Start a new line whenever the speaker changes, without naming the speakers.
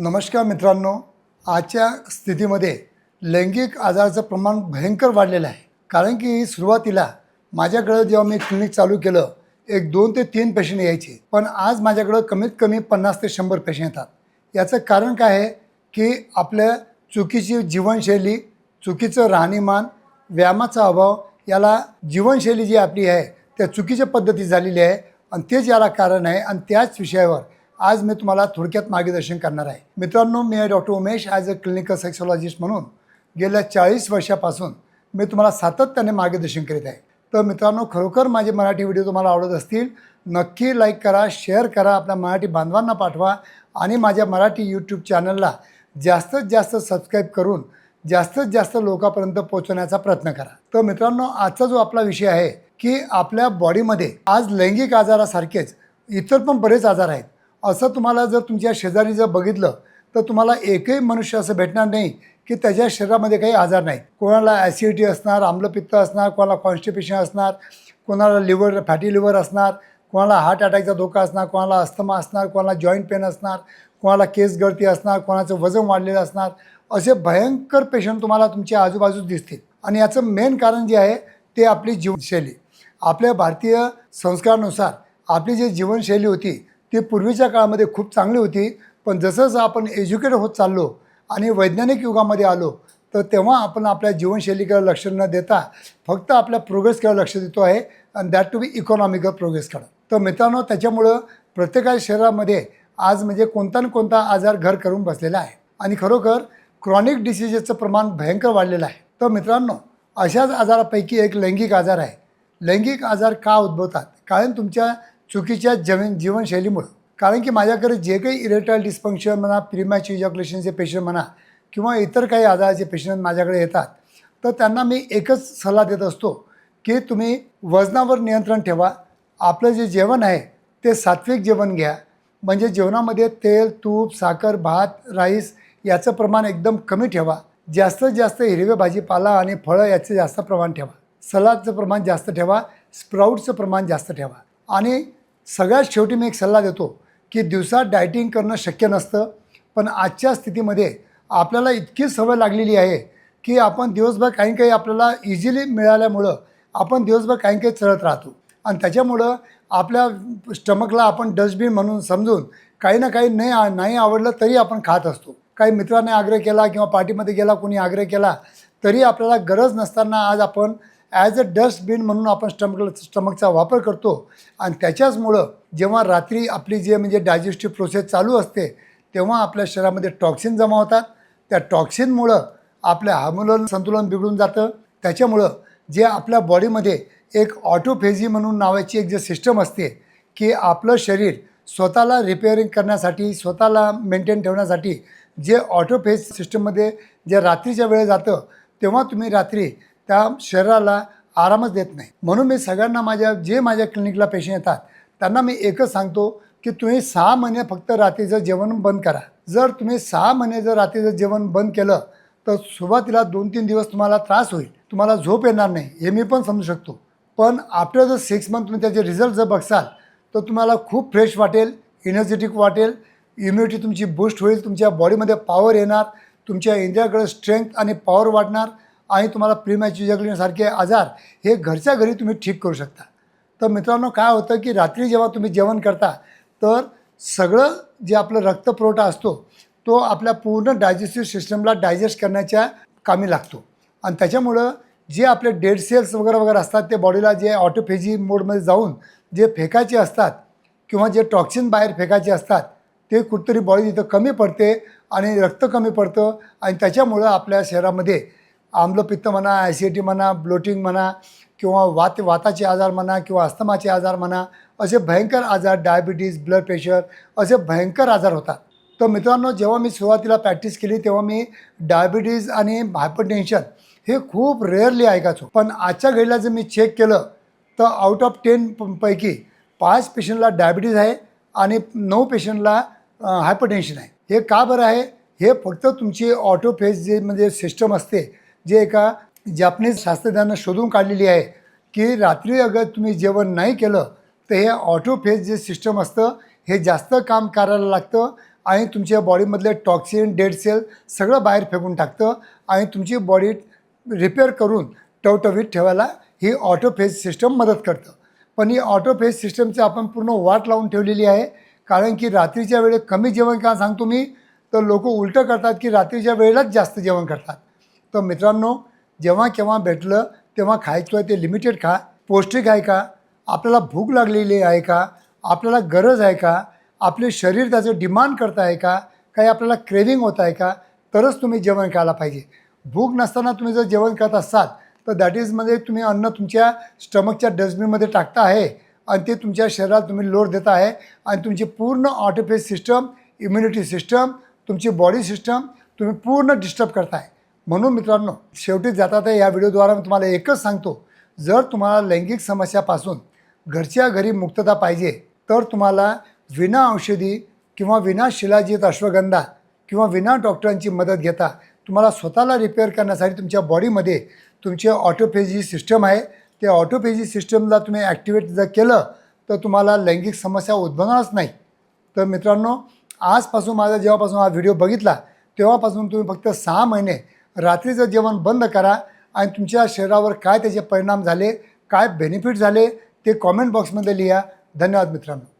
नमस्कार मित्रांनो आजच्या स्थितीमध्ये लैंगिक आजाराचं प्रमाण भयंकर वाढलेलं आहे. कारण की सुरुवातीला माझ्याकडं जेव्हा मी क्लिनिक चालू केलं एक दोन ते तीन पेशंट यायचे. पण आज माझ्याकडं कमीत कमी पन्नास ते शंभर पेशंट येतात. याचं कारण काय आहे की आपल्या चुकीची जीवनशैली चुकीचं राहणीमान व्यायामाचा अभाव याला जीवनशैली जी आपली आहे त्या चुकीच्या पद्धती झालेली आहे. आणि तेच याला कारण आहे. आणि त्याच विषयावर आज मी तुम्हाला थोडक्यात मार्गदर्शन करणार आहे. मित्रांनो मी आहे doctor Umesh as a clinical sexologist म्हणून गेल्या चाळीस वर्षापासून मी तुम्हाला सातत्याने मार्गदर्शन करीत आहे. तर मित्रांनो खरोखर माझे मराठी व्हिडिओ तुम्हाला आवडत असतील नक्की लाईक करा शेअर करा आपल्या मराठी बांधवांना पाठवा आणि माझ्या मराठी यूट्यूब चॅनलला जास्तीत जास्त सबस्क्राईब करून जास्तीत जास्त लोकांपर्यंत पोहोचवण्याचा प्रयत्न करा. तर मित्रांनो आजचा जो आपला विषय आहे की आपल्या बॉडीमध्ये आज लैंगिक आजारासारखेच इतर पण बरेच आजार आहेत. असं तुम्हाला जर तुमच्या शेजारी जर बघितलं तर तुम्हाला एकही मनुष्य असं भेटणार नाही की त्याच्या शरीरामध्ये काही आजार नाही. कोणाला ॲसिडिटी असणार आम्लपित्त असणार कोणाला कॉन्स्टिपेशन असणार कोणाला लिव्हर फॅटी लिव्हर असणार कोणाला हार्ट अटॅकचा धोका असणार कोणाला अस्थमा असणार कोणाला जॉईंट पेन असणार कोणाला केस गळती असणार कोणाचं वजन वाढलेलं असणार असे भयंकर पेशंट तुम्हाला तुमच्या आजूबाजूच दिसतील. आणि याचं मेन कारण जे आहे ते आपली जीवनशैली. आपल्या भारतीय संस्कारानुसार आपली जी जीवनशैली होती ती पूर्वीच्या काळामध्ये खूप चांगली होती. पण जसं जसं आपण एज्युकेट होत चाललो आणि वैज्ञानिक युगामध्ये आलो तर तेव्हा आपण आपल्या जीवनशैलीकडे लक्ष न देता फक्त आपल्या प्रोग्रेसकडे लक्ष देतो आहे आणि दॅट टू बी इकॉनॉमिकल प्रोग्रेसकडं तर मित्रांनो त्याच्यामुळं प्रत्येकाच्या शरीरामध्ये आज म्हणजे कोणता ना कोणता आजार घर करून बसलेला आहे. आणि खरोखर क्रॉनिक डिसिजेसचं प्रमाण भयंकर वाढलेलं आहे. तर मित्रांनो अशाच आजारापैकी एक लैंगिक आजार आहे. लैंगिक आजार का उद्भवतात? कारण तुमच्या चुकीच्या जमीन जीवनशैलीमुळं. कारण की माझ्याकडे जे काही इरेक्टाईल डिस्फंक्शन म्हणा प्रिमॅच इजॉक्युलेशनचे पेशंट म्हणा किंवा इतर काही आजाराचे पेशंट माझ्याकडे येतात तर त्यांना मी एकच सल्ला देत असतो की तुम्ही वजनावर नियंत्रण ठेवा. आपलं जे जेवण आहे ते सात्विक जेवण घ्या. म्हणजे जेवणामध्ये तेल तूप साखर भात राईस याचं प्रमाण एकदम कमी ठेवा. जास्तीत जास्त हिरवे भाजीपाला आणि फळं याचं जास्त प्रमाण ठेवा. सलादचं प्रमाण जास्त ठेवा. स्प्राऊटचं प्रमाण जास्त ठेवा. आणि सगळ्यात शेवटी मी एक सल्ला देतो की दिवसात डायटिंग करणं शक्य नसतं पण आजच्या स्थितीमध्ये आपल्याला इतकी सवय लागलेली आहे की आपण दिवसभर काही काही आपल्याला इझिली मिळाल्यामुळं आपण दिवसभर काही काही चढत राहतो. आणि त्याच्यामुळं आपल्या स्टमकला आपण डस्टबिन म्हणून समजून काही ना काही नाही नाही आवडलं तरी आपण खात असतो. काही मित्राने आग्रह केला किंवा पार्टीमध्ये गेला कोणी आग्रह केला तरी आपल्याला गरज नसताना आज आपण ॲज अ डस्टबिन म्हणून आपण स्टमक स्टमकचा वापर करतो. आणि त्याच्याचमुळं जेव्हा रात्री आपली जे म्हणजे डायजेस्टिव्ह प्रोसेस चालू असते तेव्हा आपल्या शरीरामध्ये टॉक्सिन जमा होतात. त्या टॉक्सिनमुळं आपलं हार्मोनल संतुलन बिघडून जातं. त्याच्यामुळं जे आपल्या बॉडीमध्ये एक ऑटोफेजी म्हणून नावाची एक जे सिस्टम असते की आपलं शरीर स्वतःला रिपेअरिंग करण्यासाठी स्वतःला मेंटेन ठेवण्यासाठी जे ऑटोफेज सिस्टममध्ये जे रात्रीच्या वेळे जातं तेव्हा तुम्ही रात्री त्या शरीराला आरामच देत नाही. म्हणून मी सगळ्यांना माझ्या जे माझ्या क्लिनिकला पेशंट येतात त्यांना मी एकच सांगतो की तुम्ही सहा महिने फक्त रात्रीचं जेवण बंद करा. जर तुम्ही सहा महिने जर रात्रीचं जेवण बंद केलं तर सुरुवातीला दोन तीन दिवस तुम्हाला त्रास होईल. तुम्हाला झोप येणार नाही हे मी पण समजू शकतो. पण आफ्टर द सिक्स मंथ तुम्ही त्याचे रिझल्ट जर बघसाल तर तुम्हाला खूप फ्रेश वाटेल एनर्जेटिक वाटेल इम्युनिटी तुमची बूस्ट होईल तुमच्या बॉडीमध्ये पॉवर येणार तुमच्या इंद्रियाकडे स्ट्रेंथ आणि पॉवर वाढणार आणि तुम्हाला प्रिमॅच्युजगलिनसारखे आजार हे घरच्या घरी तुम्ही ठीक करू शकता. तर मित्रांनो काय होतं की रात्री जेव्हा तुम्ही जेवण करता तर सगळं जे आपलं रक्तपुरवठा असतो तो आपल्या पूर्ण डायजेस्टिव्ह सिस्टमला डायजेस्ट करण्याच्या कामी लागतो. आणि त्याच्यामुळं जे आपले डेड सेल्स वगैरे वगैरे असतात ते बॉडीला जे ऑटोफेजी मोडमध्ये जाऊन जे फेकायचे असतात किंवा जे टॉक्सिन बाहेर फेकायचे असतात ते कुठतरी बॉडी तिथं कमी पडते आणि रक्त कमी पडतं आणि त्याच्यामुळं आपल्या शरीरामध्ये आम्लपित्त म्हणा ॲसिडिटी म्हणा ब्लोटिंग म्हणा किंवा वात वाताचे आजार म्हणा किंवा अस्थमाचे आजार म्हणा असे भयंकर आजार डायबिटीज ब्लड प्रेशर असे भयंकर आजार होतात. तर मित्रांनो जेव्हा मी सुरुवातीला प्रॅक्टिस केली तेव्हा मी डायबिटीज आणि हायपरटेन्शन हे खूप रेअरली ऐकायचो. पण आजच्या घडीला जर मी चेक केलं तर आउट ऑफ टेन पैकी पाच पेशंटला डायबिटीज आहे आणि नऊ पेशंटला हायपरटेन्शन आहे. हे का बरं आहे? हे फक्त तुमची ऑटोफेज जे म्हणजे सिस्टम असते जे एका जॅपनीज शास्त्रज्ञानं शोधून काढलेली आहे की रात्री अगर तुम्ही जेवण नाही केलं तर हे ऑटोफेज जे सिस्टम असतं हे जास्त काम करायला लागतं आणि तुमच्या बॉडीमधले टॉक्सिन डेड सेल सगळं बाहेर फेकून टाकतं आणि तुमची बॉडी रिपेअर करून टवटवीत ठेवायला ही ऑटोफेज सिस्टम मदत करतं. पण ही ऑटोफेज सिस्टमची आपण पूर्ण वाट लावून ठेवलेली आहे कारण की रात्रीच्या वेळेत कमी जेवण का सांगतो मी? तर लोक उलटं करतात की रात्रीच्या वेळेलाच जास्त जेवण करतात. तर मित्रांनो जेव्हा केव्हा भेटलं तेव्हा खायचं आहे ते लिमिटेड खा. पौष्टिक आहे का? आपल्याला भूक लागलेली आहे का? आपल्याला गरज आहे का? आपले शरीर त्याचं डिमांड करत आहे का? काही आपल्याला क्रेविंग होत आहे का? तरच तुम्ही जेवण करायला पाहिजे. भूक नसताना तुम्ही जर जेवण करत असाल तर दॅट इजमध्ये तुम्ही अन्न तुमच्या स्टमकच्या डस्टबिनमध्ये टाकता आहे आणि ते तुमच्या शरीरात तुम्ही लोड देता आहे आणि तुमची पूर्ण ऑटोफेस सिस्टम इम्युनिटी सिस्टम तुमची बॉडी सिस्टम तुम्ही पूर्ण डिस्टर्ब करताय. म्हणून मित्रांनो शेवटी जाता तर या व्हिडिओद्वारा मी तुम्हाला एकच सांगतो जर तुम्हाला लैंगिक समस्यापासून घरच्या घरी मुक्तता पाहिजे तर तुम्हाला विना औषधी किंवा विना शिलाजीत अश्वगंधा किंवा विना डॉक्टरांची मदत घेता तुम्हाला स्वतःला रिपेअर करण्यासाठी तुमच्या बॉडीमध्ये तुमचे ऑटोफेजी सिस्टम आहे. ते ऑटोफेजी सिस्टमला तुम्ही ॲक्टिवेट जर केलं तर तुम्हाला लैंगिक समस्या उद्भवणारच नाही. तर मित्रांनो आजपासून माझा जेव्हापासून हा व्हिडिओ बघितला तेव्हापासून तुम्ही फक्त सहा महिने रात्रीचं जेवण बंद करा आणि तुमच्या शरीरावर काय त्याचे परिणाम झाले काय बेनिफिट झाले ते कॉमेंट बॉक्समध्ये लिहा. धन्यवाद मित्रांनो.